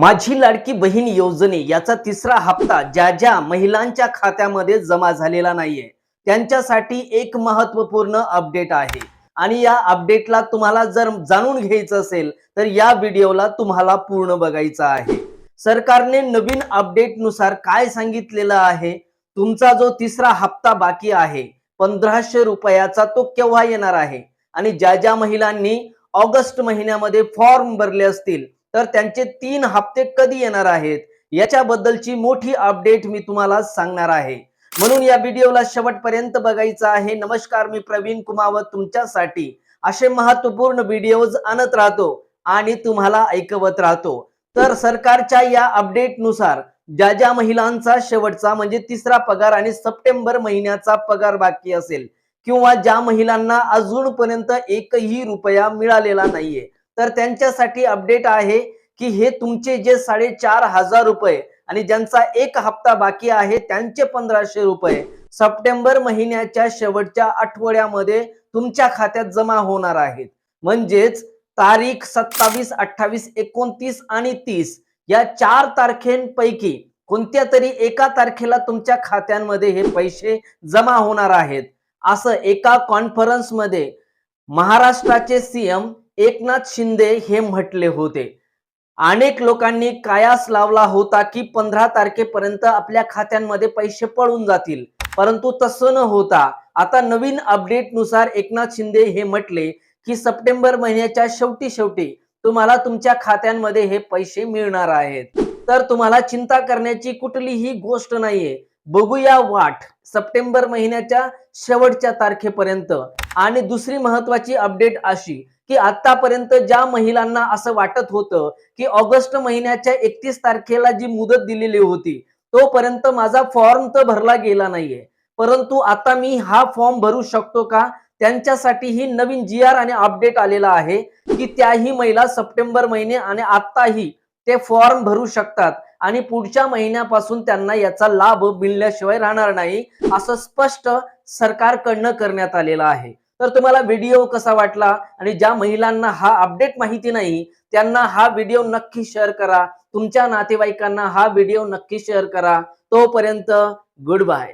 माझी लाडकी बहीण योजने याचा तिसरा हप्ता ज्या ज्या महिलांच्या खात्यामध्ये जमा झालेला नाहीये त्यांच्यासाठी एक महत्त्वपूर्ण अपडेट आहे. आणि या अपडेटला तुम्हाला जर जाणून घ्यायचं असेल तर या व्हिडिओला तुम्हाला पूर्ण बघायचं आहे. सरकारने नवीन अपडेटनुसार काय सांगितलेलं आहे? तुमचा जो तिसरा हप्ता बाकी आहे पंधराशे रुपयाचा तो केव्हा येणार आहे? आणि ज्या ज्या महिलांनी ऑगस्ट महिन्यामध्ये फॉर्म भरले असतील तर त्यांचे तीन हप्ते कधी येणार आहेत? याच्याबद्दलची मोठी अपडेट मी तुम्हाला सांगणार आहे. म्हणून या व्हिडिओला शेवटपर्यंत बघायचं आहे. नमस्कार मी प्रवीण कुमावत तुमच्यासाठी. असे महत्त्वपूर्ण व्हिडिओज आणत राहतो आणि तुम्हाला ऐकवत राहतो. तर सरकारच्या या अपडेटनुसार ज्या ज्या महिलांचा शेवटचा म्हणजे तिसरा पगार आणि सप्टेंबर महिन्याचा पगार बाकी असेल किंवा ज्या महिलांना अजूनपर्यंत एकही रुपया मिळालेला नाहीये तर त्यांच्यासाठी अपडेट आहे की हे तुमचे जे साडेचार हजार रुपये आणि ज्यांचा एक हप्ता बाकी आहे त्यांचे पंधराशे रुपये सप्टेंबर महिन्याच्या शेवटच्या आठवड्यामध्ये तुमच्या खात्यात जमा होणार आहेत. म्हणजेच तारीख सत्तावीस अठ्ठावीस एकोणतीस आणि तीस या चार तारखेंपैकी कोणत्या तरी एका तारखेला तुमच्या खात्यांमध्ये हे पैसे जमा होणार आहेत? असं एका कॉन्फरन्समध्ये महाराष्ट्राचे सीएम एकनाथ शिंदे हे म्हटले होते. अनेक लोकांनी कायास लावला होता की पंधरा तारखेपर्यंत आपल्या खात्यांमध्ये पैसे पळून जातील. परंतु तसं न होता आता नवीन अपडेटनुसार एकनाथ शिंदे हे म्हटले की सप्टेंबर महिन्याच्या शेवटी शेवटी तुम्हाला तुमच्या खात्यांमध्ये हे पैसे मिळणार आहेत. तर तुम्हाला चिंता करण्याची कुठलीही गोष्ट नाहीये. बघूया वाट. सप्टेंबर महिन्याच्या शेवटच्या तारखेपर्यंत. आणि दुसरी महत्वाची अपडेट अशी की आतापर्यंत ज्या महिलांना असं वाटत होतं की ऑगस्ट महिन्याच्या एकतीस तारखेला जी मुदत दिलेली होती तोपर्यंत माझा फॉर्म तर भरला गेला नाहीये. परंतु आता मी हा फॉर्म भरू शकतो का? त्यांच्यासाठी ही नवीन जी आर आणि अपडेट आलेला आहे की त्याही महिला सप्टेंबर महिने आणि आताही ते फॉर्म भरू शकतात आणि पुढच्या महिन्यापासून त्यांना याचा लाभ मिळण्याशिवाय राहणार नाही असं स्पष्ट सरकारकडनं करण्यात आलेलं आहे. तर तुम्हाला व्हिडिओ कसा वाटला आणि ज्या महिलांना हा अपडेट माहिती नाही त्यांना हा व्हिडिओ नक्की शेअर करा. तुमच्या नातेवाईकांना हा व्हिडिओ नक्की शेअर करा. तोपर्यंत गुड बाय